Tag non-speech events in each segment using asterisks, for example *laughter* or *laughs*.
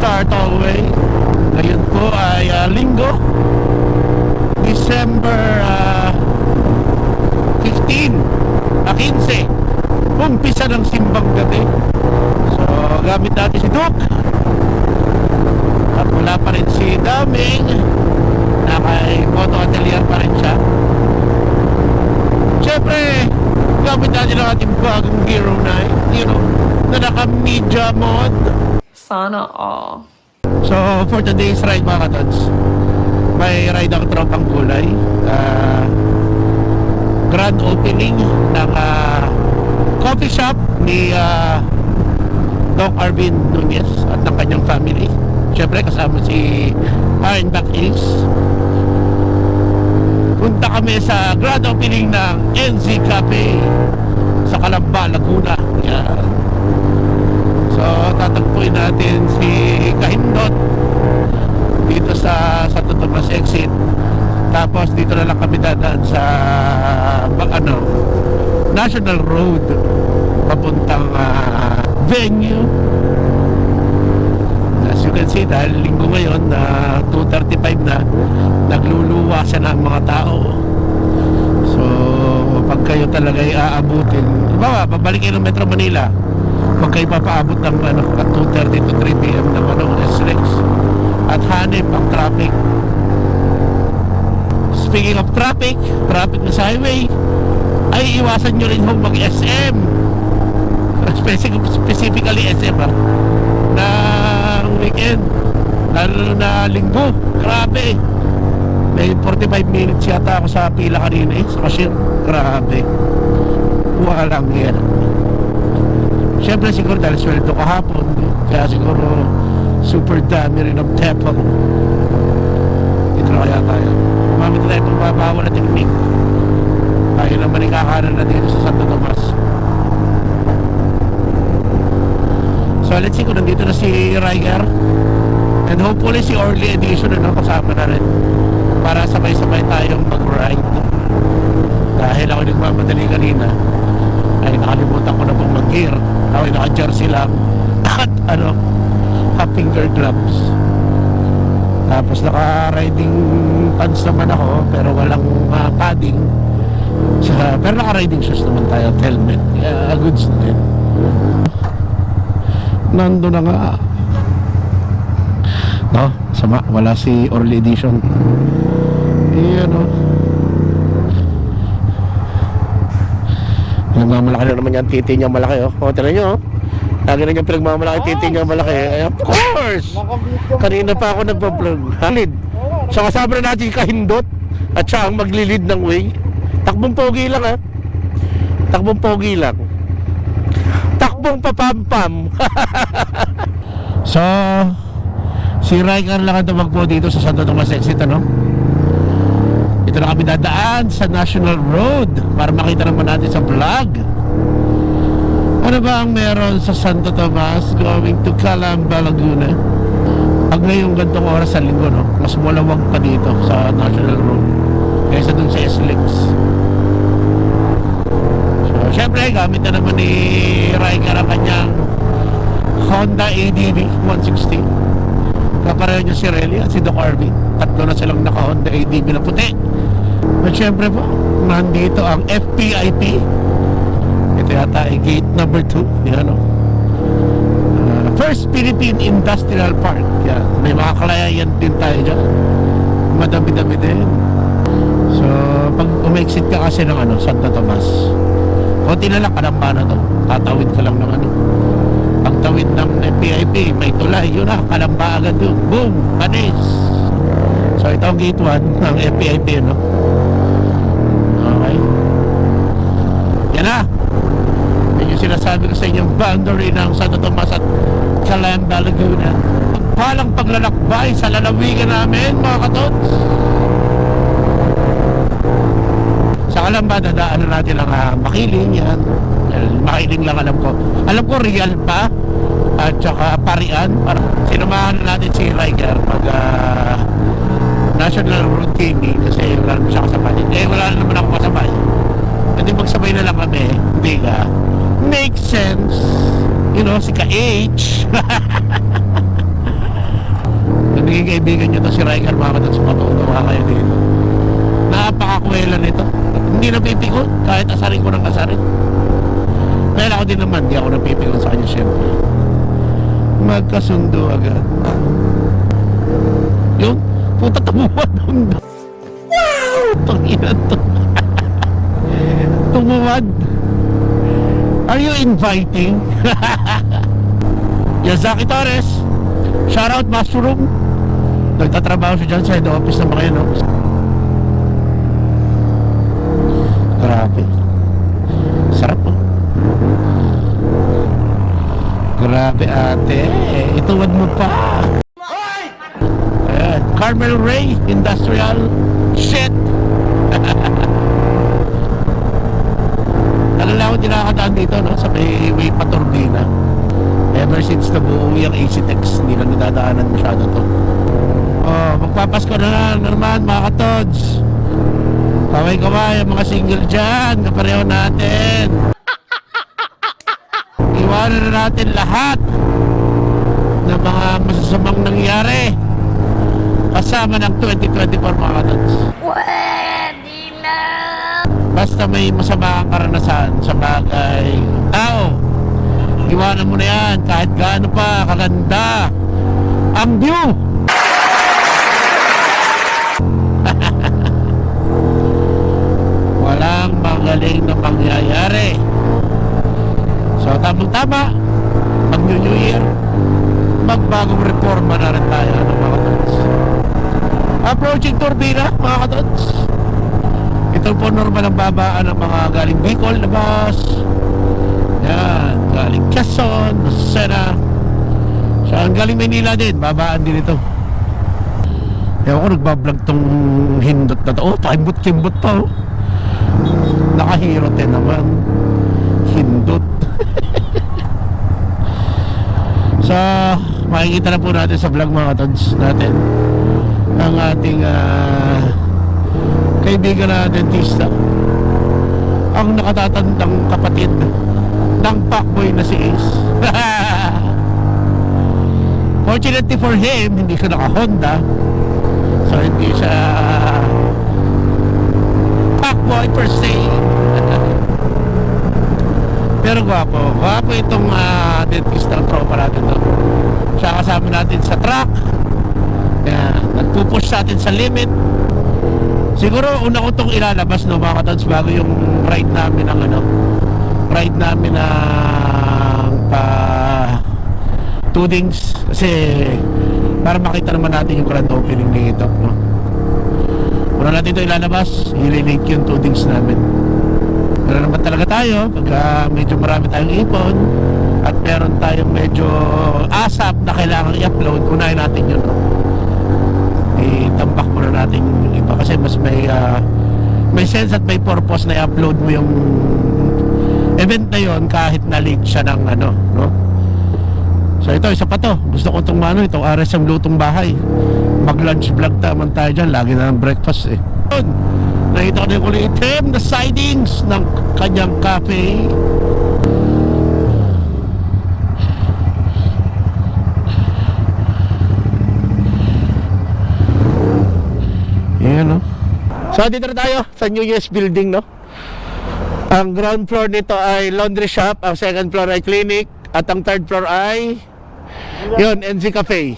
Siyempre, ito nating start away. Ngayon po ay ah, linggo, December ah, 15, ah, 15. Umpisa ng simbang gabi. So, gamit natin si Duke. At wala pa rin si Daming. Nakay Moto Atelier pa rin siya. Siyempre, gamit natin ang ating bagong Hero 9. You know, na naka-media mod. Sana all. So, for today's ride mga katods, may ride ang tropang kulay. Ah, grand opening ng ah, coffee shop ni ah, Doc Arvin Nunez at ng kanyang family. Siyempre, kasama si Ironback Ace. Punta kami sa grand opening ng NZ Cafe sa Calamba, Laguna. Yan. So, tatagpuin natin si Kahindot dito sa Santo Tomas exit. Tapos dito na lang kami dadaan sa ba- ano, National Road papuntang ah, venue. As you can see, dahil linggo ngayon na 2.35 na, nagluluwasan na ang mga tao. So, pag kayo talaga ay aabutin, ba, babalik kayo ng Metro Manila, pag kayo papaabot ng ano, at 2.30 to 3 p.m. ng ano, SLEX, at hanip ang traffic. Speaking of traffic, traffic na sa highway, ay iwasan nyo rin mag-SM. Specific, specifically SM ha, ng weekend. Lalo na linggo, grabe. May 45 minutes yata ako sa pila kanina eh, sa cashier. Grabe. Walang yan. Siyempre siguro dahil sweldo kahapon, kaya siguro super dami rin ng tepang. Dito na kaya tayo. Umamit na tayo pang mabawal na teknik. Tayo naman ikakanan na dito sa Santo Tomas. So let's see kung nandito na si Riker. And hopefully si Orly Edition na kasama na rin. Para sabay-sabay tayong mag-ride. Dahil ako nagmamadali kanina ay nakalimutan ko na pong mag-gear. Ako ay naka-jersey lang at ano, finger gloves. Tapos naka-riding pants naman ako pero walang ah, padding. Sa, pero naka-riding shoes naman tayo at helmet. Kaya goods din. Nando na nga. No, sama. Wala si Orly Edition. Iyan o. Pinagmamalaki na naman yan, titi niya malaki oh. O, tira nyo oh. Lagi na niyang pinagmamalaki, titi niya malaki. Ay, of course! Kanina pa ako nagpa-vlog. Halid. So kasama na natin Kahindot at siya ang maglilid ng way. Takbong pogi lang ha. Takbong pogi lang. Takbong papampam. *laughs* so, si Riker lang ang tumakbo dito sa Santo Tomas Exit, ano? Ito na kami dadaan sa National Road para makita naman natin sa vlog. Ano ba ang meron sa Santo Tomas going to Calamba, Laguna? Pag ngayong gantong oras sa linggo, no? Mas malawag pa dito sa National Road kaysa dun sa SLEX. So, syempre, gamit na naman ni Riker ang kanyang Honda ADV 160. Kapareho niya si Relly at si Doc Arvin. Tatlo na silang naka-Honda ADV na puti. At syempre po, nandito ang FPIP. Ito yata ay gate number 2. Yan o. Uh, First Philippine Industrial Park. Yan. May mga client din tayo dyan. Madami-dami din. So, pag umexit ka kasi ng ano, Santa Tomas, konti na lang kalamba na to. Tatawid ka lang ng ano. Pagtawid ng FPIP, may tulay. Yun na, kalamba agad yun. Boom! Panis! So, ito ang gate 1 ng FPIP, no? Sinasabi ko sa inyong boundary ng Santo Tomas at Calamba, Laguna. Palang paglalakbay sa lalawigan namin, mga katots. Sa Calamba, dadaanan natin ang uh, makiling yan. Well, makiling lang alam ko. Alam ko, real pa. At saka parian. Para sinamahan na natin si Riker pag ah, National Gaming kasi wala naman siya kasabay. Eh, wala naman ako kasabay. Hindi magsabay na lang si Ka-H. Kung *laughs* naging kaibigan nyo to si Riker, mga katods, matutuwa kayo dito. Napakakwela nito. Hindi napipikon, kahit asarin ko ng asarin. Kaya ako din naman, di ako napipikon sa kanya syempre. Magkasundo agad. Yun, puta tumuwad ng Wow! Tangina to. *laughs* tumuwad. Are you inviting? *laughs* Yazaki Torres. Shout out Mushroom. Nagtatrabaho siya dyan sa head office ng mga yun, no? Grabe. Sarap po. Grabe ate. Ituwad mo pa. Ayan. Carmel Ray Industrial Shit. *laughs* Alala ko dinakadaan dito no, sa may way pa Turbina. Ever since nabuo yung AC-Tex, hindi na nadadaanan masyado to. Oh, magpapasko na lang naman mga katods. Kaway-kaway ang mga single dyan, kapareho natin. *laughs* Iwanan na natin lahat ng mga masasamang nangyari kasama ng 2024 mga katods. Pwede na! Basta may masama karanasan sa bagay. Tao, iwanan mo na yan kahit gaano pa kaganda ang view. *laughs* Walang magaling na mangyayari. So, tamang-tama, mag New Year, magbagong reforma na rin tayo, ano, mga katods. Approaching Turbina, mga katods. Ito po normal ang babaan ng mga galing Bicol na bus. Yan, galing Quezon, Lucena. So, ang galing Maynila din, babaan din ito. Ewan ko, nagbablog tong hindot na to. Oh, pakimbot-kimbot pa oh. Nakahiro din naman. Hindot. *laughs* so, makikita na po natin sa vlog mga katods natin ang ating ah, kaibigan na dentista ang nakatatandang kapatid ng fuckboy na si Ace. *laughs* Fortunately for him hindi siya naka Honda so hindi siya fuckboy per se. *laughs* Pero gwapo. Gwapo itong ah, dentista ng tropa natin to. Siya kasama natin sa truck. Kaya nagpupush sa atin sa limit. Siguro una ko itong ilalabas no mga katons bago yung ride namin ng ano ride namin ng pa Tudings kasi para makita naman natin yung grand opening nito no. Una natin ito ilalabas, ililink yung Tudings namin. Pero naman talaga tayo pagka medyo marami tayong ipon at meron tayong medyo asap na kailangan i-upload, unahin natin yun no itambak muna natin yung iba kasi mas may ah, may sense at may purpose na i-upload mo yung event na yon kahit na late siya ng ano no? So ito isa pa to. Gusto ko itong ano itong RSM lutong bahay. Mag lunch vlog naman tayo dyan. Lagi na ng breakfast eh. Nakita ko na yung kulay itim na sidings ng kanyang cafe. Yan, no? So, dito na tayo sa New Year's building, no? Ang ground floor nito ay laundry shop, ang second floor ay clinic, at ang third floor ay yun, NC Cafe.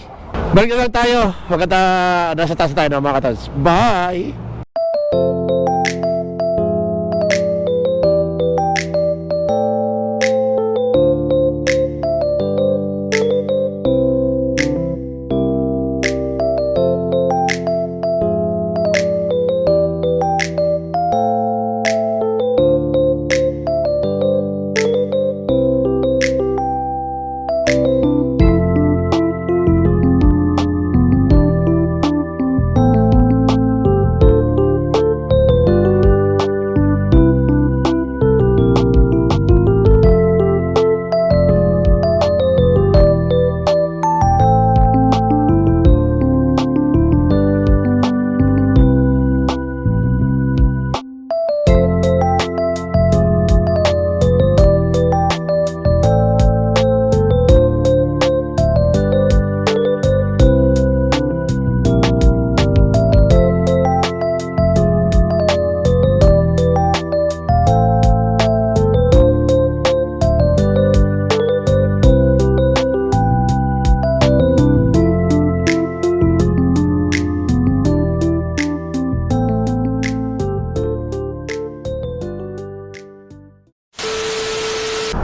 Balik na lang tayo. Magkata, nasa taas tayo na mga katas. Bye!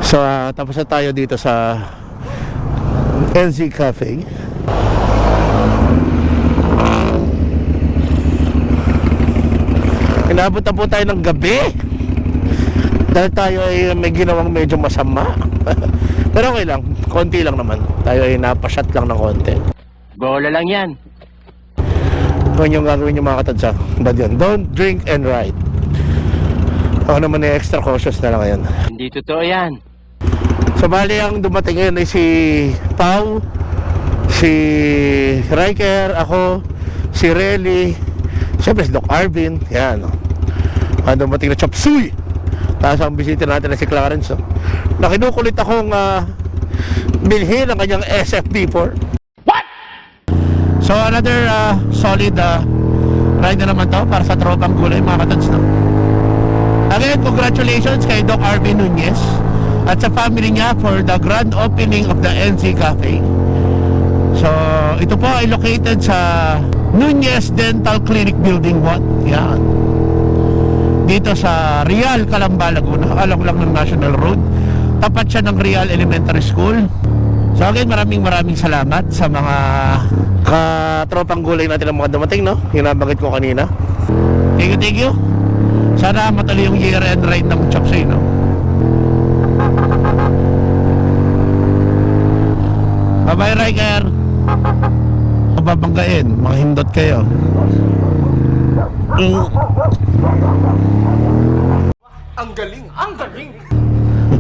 Tapos na tayo dito sa NZ Cafe. Inabot na po tayo ng gabi. Dahil tayo ay may ginawang medyo masama. *laughs* Pero okay lang, konti lang naman. Tayo ay napashot lang ng konti. Bola lang yan. Kung yung gagawin yung mga katadsa, ba yun? Don't drink and ride. Ako naman ay extra cautious na lang ngayon. Hindi totoo yan. So bali ang dumating ngayon ay si Pau, si Riker, ako, si Relly, siyempre si Doc Arvin, yan. Ang dumating na Chop Suey. Tapos ang bisita natin na si Clarence. Oh. Na kinukulit akong uh, bilhin ang kanyang SFP4. What? So another uh, solid uh, ride na naman to para sa tropang gulay mga katads no? Again, congratulations kay Doc Arvin Nunez at sa family niya for the grand opening of the NC Cafe. So, ito po ay located sa Nunez Dental Clinic Building 1. Yan. Dito sa Real, Calamba, Laguna. Along lang ng National Road. Tapat siya ng Real Elementary School. So again, maraming maraming salamat sa mga katropang gulay natin ang mga dumating, no? Yung nabanggit ko kanina. Thank you, thank you. Sana matuloy yung year-end ride ng Chopsay, no? Bye-bye, Riker! Babanggain, mga hindot kayo. Mm. Ang galing! Ang galing!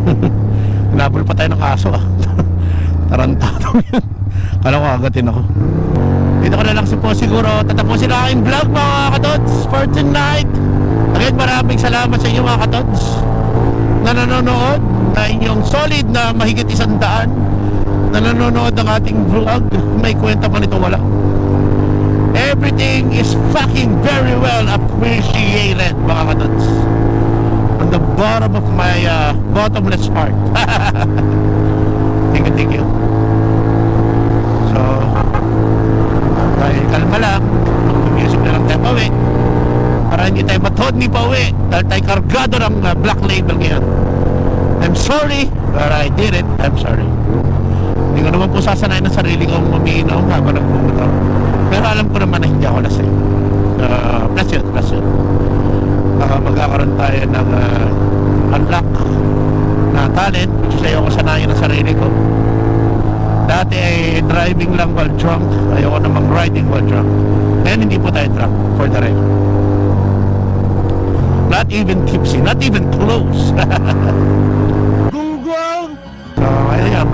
*laughs* Hinabol pa tayo ng aso ah. *laughs* Tarantado yan. Kala ko agatin ako. Dito ko na lang si po siguro tatapusin ang aking vlog mga katods for tonight. Again maraming salamat sa inyo mga katods na nanonood na inyong solid na mahigit isang daan na nanonood ng ating vlog. May kwenta man ito wala. Everything is fucking very well appreciated mga katods. From the bottom of my uh, bottomless heart. *laughs* thank you, thank you. So, dahil kalma lang, mag-music na lang tayo pauwi. Para hindi tayo matuod ni pauwi. Dahil tayo kargado ng uh, black label ngayon. I'm sorry, but I did it. I'm sorry. Hindi ko naman po sasanayin ng sarili kong umiinom habang nagmumotor. Pero alam ko naman na hindi ako lasing. Uh, plus yun, plus yun. Baka magkakaroon tayo ng uh, unlock na talent which is ayoko sanayin ng sarili ko. Dati ay driving lang while drunk. Ayoko namang riding while drunk. Ngayon hindi po tayo drunk for the record. Not even tipsy, not even close. *laughs*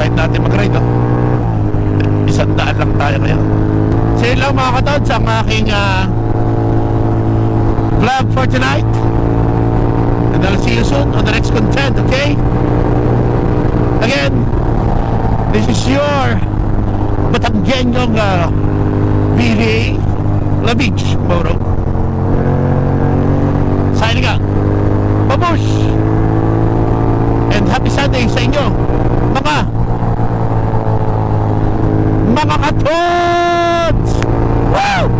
Bait natin mag-ride, oh. Isang daan lang tayo ngayon. So, yun lang mga katods, ang aking ah, vlog for tonight. And I'll see you soon on the next content, okay? Again, this is your Batanggenyong uh, BDA La Beach Moto. Signing out. Babush! And happy Sunday sa inyo! mga toots! Woo!